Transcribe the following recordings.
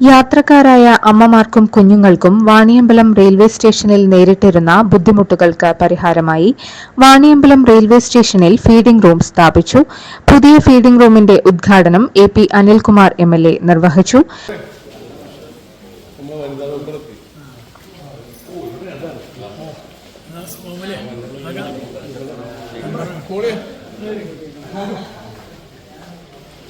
യാത്രക്കാരായ അമ്മമാർക്കും കുഞ്ഞുങ്ങൾക്കും വാണിയമ്പലം റെയിൽവേ സ്റ്റേഷനിൽ നേരിട്ടിരുന്ന ബുദ്ധിമുട്ടുകൾക്ക് പരിഹാരമായി വാണിയമ്പലം റെയിൽവേ സ്റ്റേഷനിൽ ഫീഡിംഗ് റൂം സ്ഥാപിച്ചു പുതിയ ഫീഡിംഗ് റൂമിന്റെ ഉദ്ഘാടനം A P Anilkumar M L A നിർവഹിച്ചു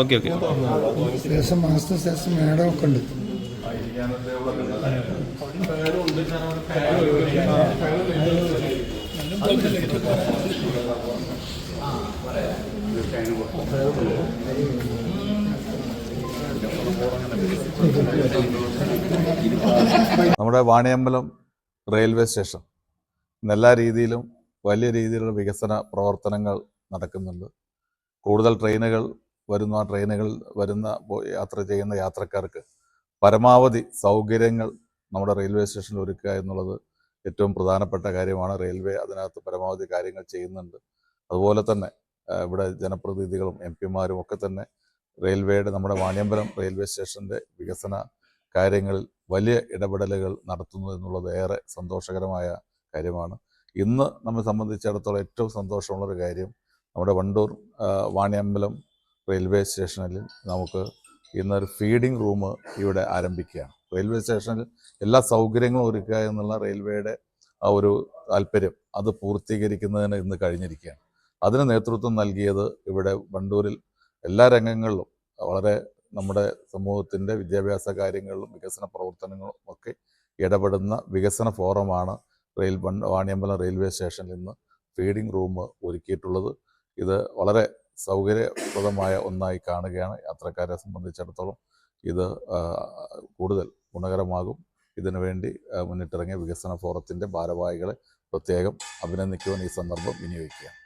ഓക്കെ ഓക്കെ. ശേഷം മാസത്തിന് ശേഷം മേഡം ഒക്കെ ഉണ്ട്. നമ്മുടെ വാണിയമ്പലം റെയിൽവേ സ്റ്റേഷൻ. ഇന്ന് എല്ലാ രീതിയിലും വലിയ രീതിയിലുള്ള വികസന പ്രവർത്തനങ്ങൾ നടക്കുന്നുണ്ട്. കൂടുതൽ ട്രെയിനുകൾ വരുന്ന ട്രെയിനുകൾ വരുന്ന യാത്ര ചെയ്യുന്ന യാത്രക്കാർക്ക് പരമാവധി സൗകര്യങ്ങൾ നമ്മുടെ റെയിൽവേ സ്റ്റേഷനിൽ ഒരുക്കുക എന്നുള്ളത് ഏറ്റവും പ്രധാനപ്പെട്ട കാര്യമാണ്. റെയിൽവേ അതിനകത്ത് പരമാവധി കാര്യങ്ങൾ ചെയ്യുന്നുണ്ട്. അതുപോലെ തന്നെ ഇവിടെ ജനപ്രതിനിധികളും എം പിമാരും ഒക്കെ തന്നെ റെയിൽവേയുടെ നമ്മുടെ വാണിയമ്പലം റെയിൽവേ സ്റ്റേഷന്റെ വികസന കാര്യങ്ങളിൽ വലിയ ഇടപെടലുകൾ നടത്തുന്നു എന്നുള്ളത് ഏറെ സന്തോഷകരമായ കാര്യമാണ്. ഇന്ന് നമ്മെ സംബന്ധിച്ചിടത്തോളം ഏറ്റവും സന്തോഷമുള്ളൊരു കാര്യം നമ്മുടെ വണ്ടൂർ വാണിയമ്പലം റെയിൽവേ സ്റ്റേഷനിൽ നമുക്ക് ഇന്നൊരു ഫീഡിംഗ് റൂം ഇവിടെ ആരംഭിക്കുകയാണ്. റെയിൽവേ സ്റ്റേഷനിൽ എല്ലാ സൗകര്യങ്ങളും ഒരുക്കുക എന്നുള്ള റെയിൽവേയുടെ ആ ഒരു താല്പര്യം അത് പൂർത്തീകരിക്കുന്നതിന് ഇന്ന് കഴിഞ്ഞിരിക്കുകയാണ്. അതിന് നേതൃത്വം നൽകിയത് ഇവിടെ വണ്ടൂരിൽ എല്ലാ രംഗങ്ങളിലും വളരെ നമ്മുടെ സമൂഹത്തിന്റെ വിദ്യാഭ്യാസ കാര്യങ്ങളിലും വികസന പ്രവർത്തനങ്ങളും ഒക്കെ ഇടപെടുന്ന വികസന ഫോറമാണ് റെയിൽ വാണിയമ്പലം റെയിൽവേ സ്റ്റേഷനിൽ നിന്ന് ഫീഡിംഗ് റൂം ഒരുക്കിയിട്ടുള്ളത്. ഇത് വളരെ സൗകര്യപ്രദമായ ഒന്നായി കാണുകയാണ് യാത്രക്കാരെ സംബന്ധിച്ചിടത്തോളം. ഇത് കൂടുതൽ ഗുണകരമാകും. ഇതിനുവേണ്ടി വേണ്ടി മുന്നിട്ടിറങ്ങിയ വികസന ഫോറത്തിന്റെ ഭാരവാഹികളെ പ്രത്യേകം അഭിനന്ദിക്കുവാൻ ഈ സന്ദർഭം വിനിയോഗിക്കുകയാണ്.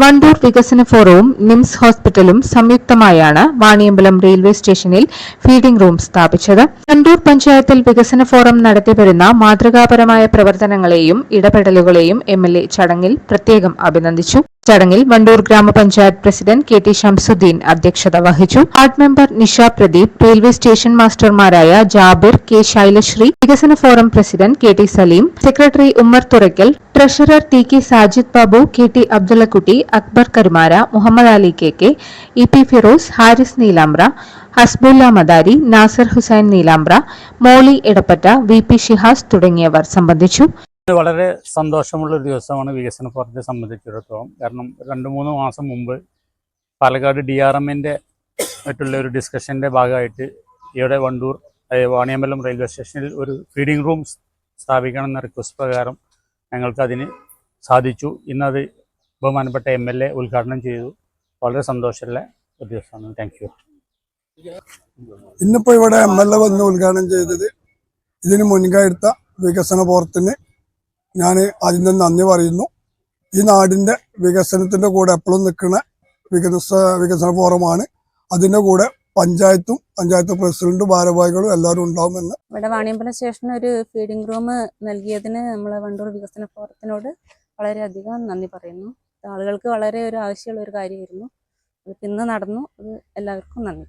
വണ്ടൂർ വികസന ഫോറവും നിംസ് ഹോസ്പിറ്റലും സംയുക്തമായാണ് വാണിയമ്പലം റെയിൽവേ സ്റ്റേഷനിൽ ഫീഡിംഗ് റൂം സ്ഥാപിച്ചത്. വണ്ടൂർ പഞ്ചായത്തിൽ വികസന ഫോറം നടത്തിവരുന്ന മാതൃകാപരമായ പ്രവർത്തനങ്ങളെയും ഇടപെടലുകളെയും എം ചടങ്ങിൽ പ്രത്യേകം അഭിനന്ദിച്ചു. ചടങ്ങിൽ വണ്ടൂർ ഗ്രാമപഞ്ചായത്ത് പ്രസിഡന്റ് കെ ടി ഷംസുദ്ദീൻ അധ്യക്ഷത വഹിച്ചു. Ward member Nisha Pradeep railway station മാസ്റ്റർമാരായ Jabir K ശൈലശ്രീ വികസന forum president K T Saleem secretary Ummer Thurakkal treasurer T K Sajid Babu K T Abdullakutty Akbar Karumara Muhammad Ali K K E P Firoz Haris Neelamra Hasbulla Madari Nasar Hussain Neelambra Molly Edappatta V P Shihas തുടങ്ങിയവർ സംബന്ധിച്ചു. വളരെ സന്തോഷമുള്ള ഒരു ദിവസമാണ് വികസന ഫോറത്തെ സംബന്ധിച്ചിടത്തോളം. കാരണം രണ്ട് മൂന്ന് മാസം മുമ്പ് പാലക്കാട് ഡി ആർ എമ്മിന്റെ മറ്റുള്ള ഒരു ഡിസ്കഷന്റെ ഭാഗമായിട്ട് ഇവിടെ വണ്ടൂർ വാണിയമ്പലം റെയിൽവേ സ്റ്റേഷനിൽ ഒരു ഫീഡിംഗ് റൂം സ്ഥാപിക്കണം എന്ന റിക്വസ്റ്റ് പ്രകാരം ഞങ്ങൾക്കതിന് സാധിച്ചു. ഇന്നത് ബഹുമാനപ്പെട്ട എം എൽ എ ഉദ്ഘാടനം ചെയ്തു. വളരെ സന്തോഷമുള്ള ഒരു ദിവസമാണ്. താങ്ക് യു ഇന്നിപ്പോൾ ഇവിടെ എം എൽ എ വന്ന് ഉദ്ഘാടനം ചെയ്തത് ഇതിന് മുൻകൈ എടുത്ത വികസന ഫോറത്തിന് ഞാൻ ആദ്യം തന്നെ നന്ദി പറയുന്നു. ഈ നാടിന്റെ വികസനത്തിന്റെ കൂടെ എപ്പോഴും നിൽക്കുന്ന വികസ വികസന ഫോറമാണ്. അതിന്റെ കൂടെ പഞ്ചായത്തും പഞ്ചായത്ത് പ്രസിഡന്റും ഭാരവാഹികളും എല്ലാവരും ഉണ്ടാവുമെന്ന് ഇവിടെ വാണിയമ്പലം സ്റ്റേഷന് ഒരു ഫീഡിംഗ് റൂം നൽകിയതിന് നമ്മൾ വണ്ടൂർ വികസന ഫോറത്തിനോട് വളരെയധികം നന്ദി പറയുന്നു. ആളുകൾക്ക് വളരെ ഒരു ആവശ്യമുള്ള ഒരു കാര്യമായിരുന്നു. അത് ഇന്ന് നടന്നു. അത് എല്ലാവർക്കും നന്ദി.